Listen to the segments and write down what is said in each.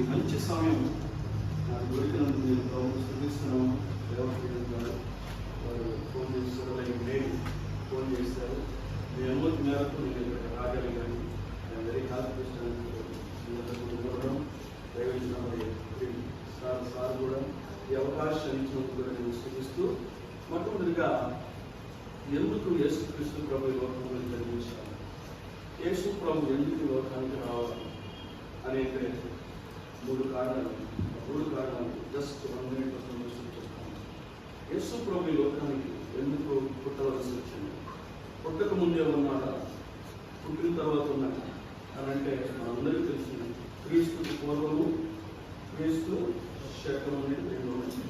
ఈ మంచి సమయం. నాకు దొరికినందుకు నేను ప్రభుత్వం చూపిస్తున్నాను దేవప్రియుడు గారు వారు ఫోన్ చేస్తారు లైక్ నేను ఫోన్ చేస్తారు మీ అనుమతి మేరకు నేను ఇక్కడ రాగలిగాను. నేను వెరీ హ్యాపీ ఉండడం దయవచ్చిన సార్ సార్ కూడా ఈ అవకాశాన్ని ఇచ్చినందుకు నేను సూచిస్తూ మొట్టమొదటిగా ఎందుకు యేసు యేసుక్రీస్తు ప్రభు లోకంలో జన్మించాలి యేసు ప్రభు ఎందుకు లోకానికి రావాలి అనేది మూడు కారణాలు మూడు కారణాలు జస్ట్ వన్ మినిట్ చెప్తాను. యేసు ప్రభు లోకానికి ఎందుకు పుట్టవలసి వచ్చింది? పుట్టక ముందే ఉన్నాడా పుట్టిన తర్వాత ఉన్నాడా? అని అంటే మనందరికీ తెలిసింది క్రీస్తుకి పూర్వము క్రీస్తు శకం అనేది రెండు ఉన్నాయి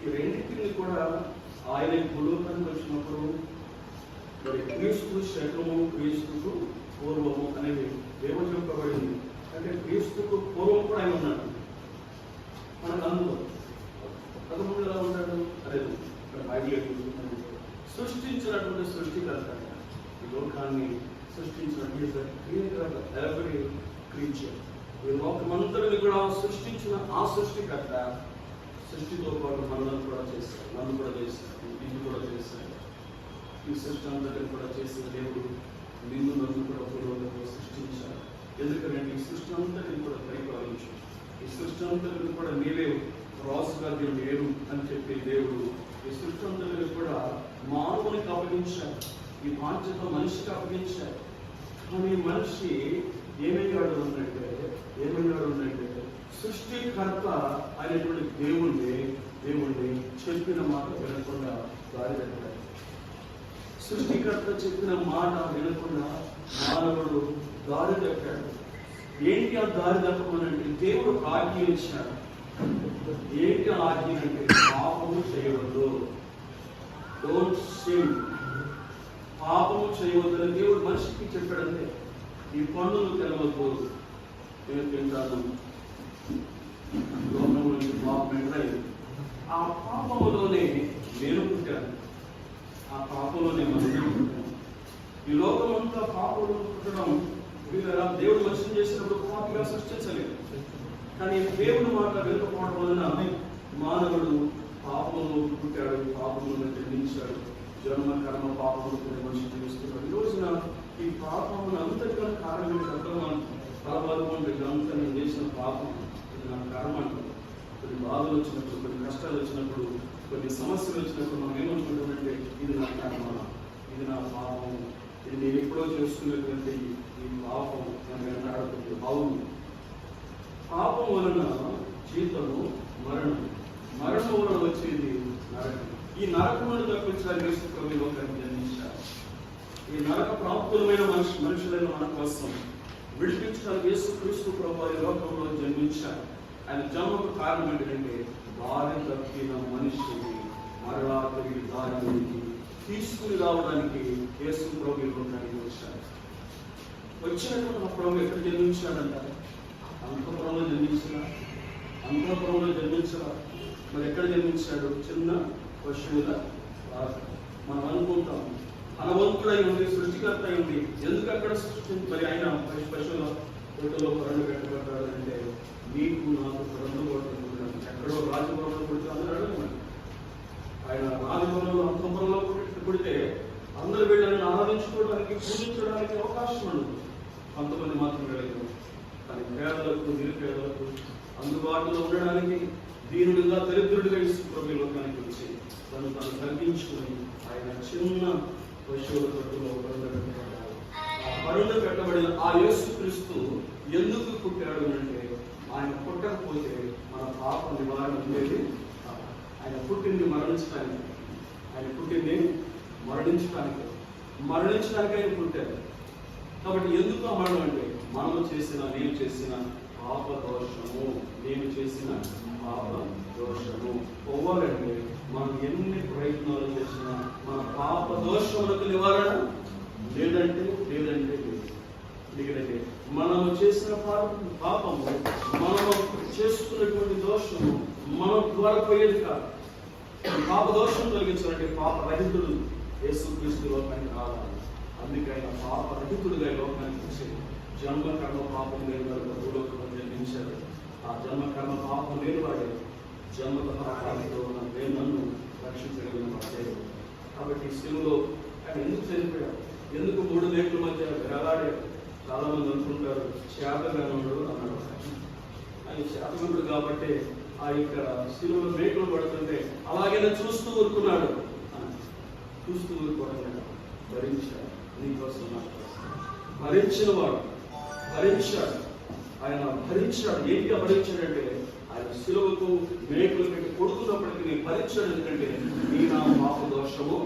ఈ రెండింటిని కూడా ఆయన భూలోకానికి వచ్చినప్పుడు మరి క్రీస్తు శకము క్రీస్తుకు పూర్వము అనేది ఏమో చెప్పబడింది అంటే క్రీస్తుకు పూర్వం కూడా ఆయన ఉన్నాడు మనకు అందులో పదమూడు ఎలా ఉంటాడు అదే ఇక్కడ బైబిల్ ఎక్కడ ఉంటుంది? సృష్టించినటువంటి సృష్టికర్త ఈ లోకాన్ని సృష్టించినటువంటి ఎవరి క్రీచర్ ఈ లోకమంతటిని కూడా సృష్టించిన ఆ సృష్టికర్త సృష్టితో పాటు మనల్ని కూడా చేశారు నన్ను కూడా చేశారు నిన్ను కూడా చేశారు ఈ సృష్టి అంతటిని కూడా చేసిన దేవుడు నిన్ను నన్ను కూడా పూర్వకంగా సృష్టించారు ఎందుకంటే ఈ సృష్టి అంతటిని కూడా పరిపాలించు ఈ సృష్టి అంతటిని కూడా నీవే రాసుగా నేను లేరు అని చెప్పి దేవుడు ఈ సృష్టి అంతటిని కూడా మానవునికి అప్పగించారు ఈ బాధ్యత మనిషికి అప్పగించారు కానీ మనిషి ఏమయ్యాడు అన్నట్టే ఏమయ్యాడు అన్నట్టే సృష్టికర్త అనేటువంటి దేవుణ్ణి దేవుణ్ణి చెప్పిన మాట వినకుండా దారి పెట్టారు సృష్టికర్త చెప్పిన మాట వినకుండా మానవుడు దారి తప్పాడు. ఏంటి ఆ దారి తప్పమనంటే దేవుడు ఆజ్ఞ ఇచ్చాడు. ఏంటి ఆజ్ఞ అంటే పాపము చేయవద్దు. డోంట్ సిన్ పాపము చేయవద్దని దేవుడు మనిషికి చెప్పాడంటే ఈ పనులు తెలవద్దు నేను తింటాను. లోకంలో పాపం ఎంటర్ ఆ పాపంలోనే నేను పుట్టాను. ఆ పాపంలోనే మనం ఈ లోకం అంతా పాపంలో పుట్టడం వీళ్ళ దేవుడు మనిషిని చేసినప్పుడు పాపగా సృష్టించలేదు. కానీ దేవుని మాట వెళ్ళకపోవడం వలన మానవుడు పాపంలో పుట్టాడు పాపంలో జన్మించాడు. జన్మ కర్మ పాపములు కొన్ని మనిషి జీవిస్తున్నాడు. ఈ రోజున ఈ పాపమును అంతటిగా కారణం అర్థం తలబాదుకుంటే వీళ్ళంతా నేను చేసిన పాపం. ఇది నా కొన్ని బాధలు వచ్చినప్పుడు కొన్ని కష్టాలు వచ్చినప్పుడు కొన్ని సమస్యలు వచ్చినప్పుడు మనం ఏమనుకుంటామంటే ఇది నా కర్మ ఇది నా పాపం ఇది నేను ఎప్పుడో చేసుకున్నటువంటి ఈ పాపం నన్ను వెంటాడుతుంది అవును పాపం వలన జీతము మరణం మరణం వలన వచ్చేది నరకం. ఈ నరకమును తప్పించడానికి యేసు ప్రభు ఈ జన్మించారు. ఈ నరక ప్రాప్తులమైన మనిషి మనుషులైన మన కోసం విడిపించడానికి యేసు క్రీస్తు ప్రభు ఈ లోకంలో జన్మించారు. ఆయన జన్మకు కారణం ఏంటంటే దారి తప్పిన మనిషిని మరలా తిరిగి దారిలోకి తీసుకుని రావడానికి యేసు ప్రభు ఇవ్వడానికి లోకానికి వచ్చారు. వచ్చినటువంటి ఆ ప్రభు ఎక్కడ జన్మించాడంట అంతపురంలో జన్మించిన? అంతపురంలో జన్మించిన మరి ఎక్కడ జన్మించాడు? చిన్న పశువుల మనం అనుకుంటాం ధనవంతుడై ఉంది సృష్టికర్త అయి ఉంది ఎందుకు అక్కడ సృష్టి? మరి ఆయన పశు- పశువుల తోటలో కొరలు పెట్టబడ్డాడు అంటే నీకు నాకు కొరలు కొట్టుకుంటున్నాను ఎక్కడో రాజభవనంలో పుడితే అందరూ అడగమని ఆయన రాజభవనంలో అంతపురంలో పుట్టి పుడితే వీళ్ళని ఆరాధించుకోవడానికి పూజించడానికి అవకాశం ఉండదు. కొంతమంది మాత్రం వెళ్ళగలరు కానీ పేదలకు నిరుపేదలకు అందుబాటులో ఉండడానికి దీనుడిగా దరిద్రుడిగా ఇసుప్రభు లోకానికి వచ్చి తను తను తగ్గించుకుని ఆయన చిన్న పశువుల తొట్టులో బరువు పెట్టబడ్డాడు ఆ బరువు పెట్టబడిన ఆ యేసుక్రీస్తు ఎందుకు పుట్టాడు అంటే ఆయన పుట్టకపోతే మన పాప నివారణ ఉండేది ఆయన పుట్టింది మరణించడానికి ఆయన పుట్టింది మరణించడానికి మరణించడానికి ఆయన పుట్టాడు. కాబట్టి ఎందుకు ఆ మరణం అంటే మనం చేసిన నేను చేసిన పాప దోషము నేను చేసిన పాప దోషము. పోవాలంటే మనం ఎన్ని ప్రయత్నాలు చేసినా మన పాప దోషములకు నివారణ? లేదంటే లేదంటే ఎందుకంటే మనము చేసిన పాప- పాపము మనము చేసుకున్నటువంటి దోషము మన ద్వారా పోయేది కాదు. పాప దోషం కలిగించాలంటే పాప రహితుడు యేసుక్రీస్తు లోకానికి రావాలి. అందుకైనా పాప రహితుడుగా లోకానికి వచ్చేది జన్మ కర్మ పాపం లేని వరకు భూలోకం జన్మించారు. ఆ జన్మ కర్మ పాపం లేని వాడే జన్మ పాపాలతో ఉన్న ప్రేమను నన్ను రక్షించగలిగిన మా కాబట్టి శివులో ఆయన ఎందుకు చనిపోయాడు ఎందుకు మూడు మేకుల మధ్య వేలాడాడు చాలా మంది అనుకుంటారు శాతగానుడు అన్నాడు ఆయన. శాతగానుడు కాబట్టి ఆ యొక్క సిలువలో మేకులు పడుతుంటే అలాగే చూస్తూ ఊరుకున్నాడు చూస్తూ ఊరుకోవడం భరించాడు. నీకోసం భరించిన వాడు. భరించాడు ఆయన భరించాడు ఏంటిగా భరించాడంటే ఆయన సిలువకు మేకులు పెట్టి కొడుకున్నప్పటికీ నేను భరించాడు ఎందుకంటే నీ నా పాప దోషము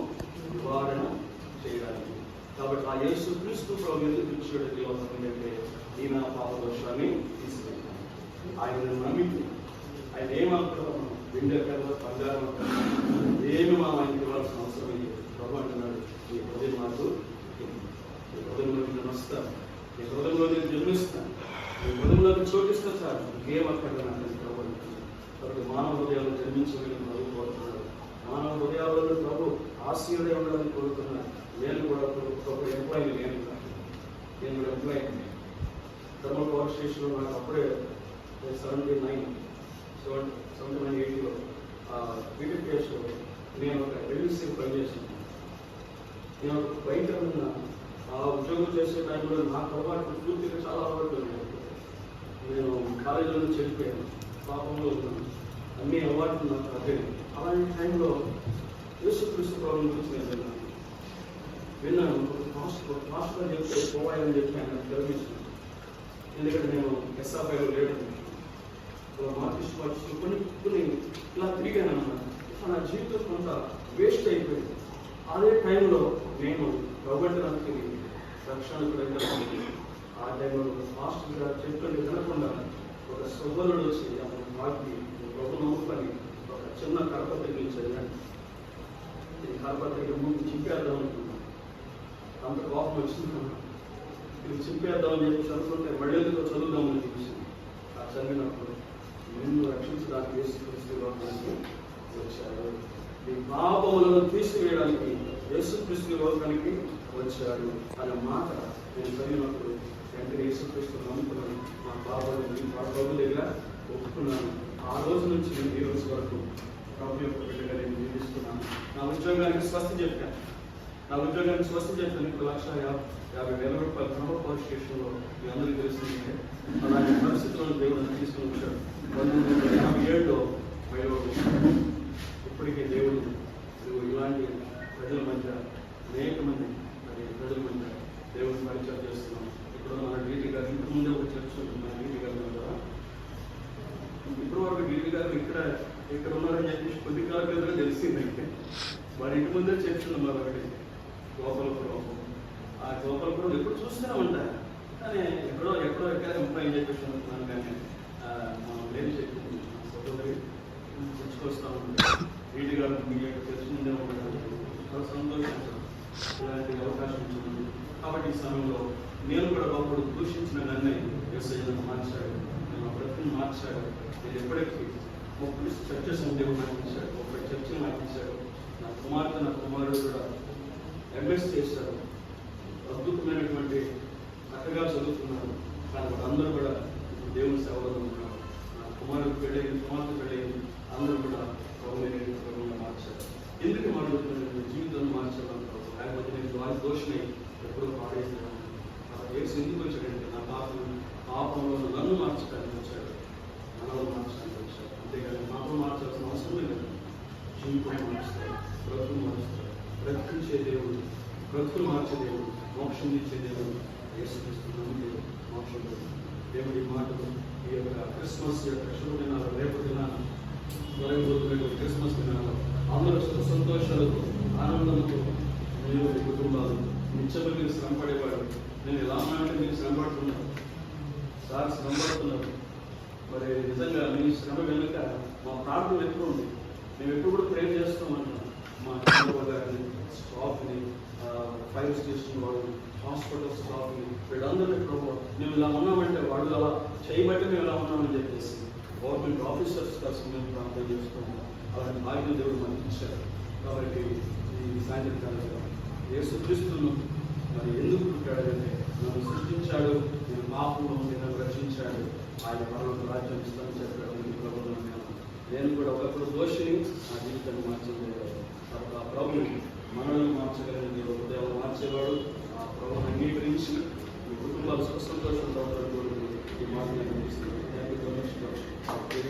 నివారణ చేయడానికి. కాబట్టి ఆ యేసు క్రీస్తు ప్రభు ఎందుకు ఇచ్చాడు దేవతం నీ నా పాప దోషాన్ని తీసుకెళ్తాను ఆయన నమ్మితే ఆయన ఏమనుకున్నాను వెండి కల్లా బంగారం అనుకున్నాను. ఏమి మా ఆయనకి ఇవ్వాల్సిన అవసరం లేదు. ప్రభు అంటున్నాడు ఈ హృదయం మాకు ఈ హృదయంలో నీ హృదయంలో నేను జన్మిస్తాను నీ హృదయంలో నేను చోటిస్తాను సార్ ఇంకేం అక్కడ ప్రభు. కాబట్టి మానవ హృదయాలు జన్మించగలిగిన ప్రభు కోరుతున్నాడు మానవ హృదయాలలో ప్రభు ఆశీర్వదం ఉండాలని కోరుతున్నాను. నేను కూడా ఒక ఎంప్లాయీ నేను నేను కూడా ఎంప్లాయీ థర్మల్ పవర్ స్టేషన్లో నాకు అప్పుడే seventy nine seven seventy nine ఎయిటీలో బీటీపీఎస్లో నేను ఒక రిలీజియస్ పనిచేసాను నేను ఒక బయట ఉన్న చేసే టైంలో నాకు పొరపాటు పూర్తిగా చాలా అలవాటు నేను కాలేజీలో నుంచి వెళ్ళిపోయాను. పాపంలో ఉన్నాను. అన్ని అలవాట్లు నాకు అదే. అలాంటి టైంలో యేసు క్రీస్తు ప్రభు గురించి నేను విన్నాను. విన్నాను. ఒక ఫాస్ట్ చెప్తే పోవాలని చెప్పి ఆయన గర్వించాను ఎందుకంటే నేను ఎస్ఆర్ఐలో లేడు మార్కిస్ట్ వచ్చి కొన్ని కొన్ని ఇలా తిరిగాను అన్నమాట నా జీవితం కొంత వేస్ట్ అయిపోయింది. అదే టైంలో నేను ప్రబట్టడానికి రక్షణకు వెళ్ళాను ఆ టైంలో ఫాస్ట్గా చెప్తుంటే వినకుండా ఒక సవ్వరుడు వచ్చి అతను మాకి ప్రభు నమ్ముకొని ఒక చిన్న కడప తగ్గించాడు ఈ కడప దగ్గర ముందు చింపేద్దాం అనుకున్నాను అంత కోపం వచ్చింది ఇది చింపేద్దామని చెప్పి చదువుకుంటే మళ్ళీ చదువుదామని చూసింది ఆ చదివినప్పుడు నిన్ను రక్షించడానికి యేసుక్రీస్తు లోకానికి వచ్చాడు. నీ పాపములను తీసివేయడానికి యేసుక్రీస్తు లోకానికి వచ్చాడు అనే మాట నేను చదివినప్పుడు వెంటనే యేసుక్రీస్తు నమ్ముకున్నాను. మా బాబు మా బాబు దగ్గర ఒప్పుకున్నాను. ఆ రోజు నుంచి నేను ఈ రోజు వరకు ప్రభు యొక్క బిడ్డగా నేను జీవిస్తున్నాను. నా ఉద్యోగానికి స్వస్థ చెప్పాను. నా ఉద్యోగానికి స్వస్థ చెప్పాను. ఒక లక్ష యాభై వేల రూపాయల క్రమ పవర్ స్టేషన్లో మీ అందరికీ తెలుస్తుంది అలాంటి పరిస్థితులను దేవుడు తీసుకుని వచ్చాడు. పంతొమ్మిది వందల యాభై ఏడులో బయలుదేరి ఇప్పటికే దేవుడు ఇదిగో ఇలాంటి ప్రజల మధ్య అనేక మంది మరి ప్రజల మధ్య దేవుడిని పరిచయం చేస్తున్నాం ఇప్పుడు మన డీటీ గారు ఇంటి ముందే ఒక చర్చ ఉంటుంది మన డీటీ గారి దగ్గర ఇప్పుడు వరకు డీటీ గారు ఇక్కడ ఇక్కడ ఉన్నారని చెప్పేసి కొద్ది కాలం క్రితం తెలిసింది వారి ఇంటి ముందే చర్చ ఉంది మరొకటి గోపాలపురం. ఆ గోపాలపురం ఎప్పుడు చూస్తూనే ఉంటారు కానీ ఎక్కడో ఎక్కడో ఎక్కడ ఎంప్లాయ్ చెప్పేసి అనుకున్నాను కానీ మనం లేని చెప్పి సోదరి తెచ్చుకొస్తా ఉంటారు వీటి గారు మీకు యొక్క ముందే ఉంటారు చాలా ఇలాంటి అవకాశం ఉంటుంది కాబట్టి ఈ సమయంలో నేను కూడా ఒకప్పుడు దూషించిన నన్నే ఎస్ఐలను మార్చాడు మార్చాడు. నేను ఎప్పటికీ ముప్పై చర్చస్ ఉండే నాకు ముప్పై చర్చలు నాకు ఇచ్చాడు నా కుమార్తె నా కుమారుడు కూడా ఎంఎస్ చేశారు. అద్భుతమైనటువంటి చక్కగా చదువుతున్నారు కానీ వాళ్ళందరూ కూడా దేవుని సేవలో ఉన్నారు. నా కుమారుడు పెళ్ళయింది కుమార్తె పెళ్ళయింది. అందరూ కూడా ప్రభువుని మార్చారు. ఎందుకు మాట్లాడుతున్నారు జీవితాన్ని మార్చాలంటారు లేకపోతే నేను వారి దోషమే ఎప్పుడో పాడేసాను ఏసు ఎందుకు వచ్చాడంటే నా పాపం పాపంలో నన్ను మార్చడానికి వచ్చాడు మనలో మార్చడానికి వచ్చాడు అంతేగాని పాపం మార్చాల్సిన అవసరం లేదు జీవితం మార్చుతాడు బ్రతుకు మార్చుతాడు బ్రతికించే దేవుడు బ్రతుకులు మార్చే దేవుడు మోక్షం ఇచ్చే దేవుడు యేసుక్రీస్తు మోక్షం దేవుడి మాటలు ఈ యొక్క క్రిస్మస్ యొక్క శుభ దినాలు రేపు దినాలు జరగబోతున్న క్రిస్మస్ దినాలు అందరూ సంతోషాలతో ఆనందంతో నేను మీ కుటుంబాలు నిత్యము మీరు శ్రమపడేవాడు నేను ఎలా ఉన్నానంటే మీరు శ్రమపడుతున్నారు? సార్ శ్రమపడుతున్నారు. మరి నిజంగా మీ శ్రమ వెనుక మా ప్రార్థన ఎక్కువ ఉంది. మేము ఎప్పుడు కూడా ప్రేర్ చేస్తామంటున్నాం మా గారిని స్టాఫ్ని ఫైర్ స్టేషన్ వాళ్ళని హాస్పిటల్ స్టాఫ్ని వీళ్ళందరినీ ప్రభు మేము ఇలా ఉన్నామంటే వాళ్ళు అలా చేయబట్టి మేము ఇలా ఉన్నామని చెప్పేసి గవర్నమెంట్ ఆఫీసర్స్ కోసం మేము ప్రార్థన చేసుకుంటాం అలాంటి భాగ్యం దేవుడు మనకి ఇచ్చారు. కాబట్టి ఈ సాయంత్రకాలంలో ఏ క్రీస్తును మరి ఎందుకు పుట్టాడంటే నన్ను సృష్టించాడు నేను పాపంలో ఉండి నన్ను రక్షించాడు ఆయన పనులకు రాజ్యం ఇస్తాను చెప్పాడు ప్రభుత్వం నేను కూడా ఒకప్పుడు దోషిని నా జీవితాన్ని మార్చింది ఆ ప్రభు మనల్ని మార్చగలిగిన దేవుడు ఉదయం మార్చేవాడు. ఆ ప్రభుని అంగీకరించి మీ కుటుంబాలు సుఖ సంతోషంతో ఉన్నటువంటి ఈ మాట నేను అందిస్తున్నాను థ్యాంక్ యూ సో మచ్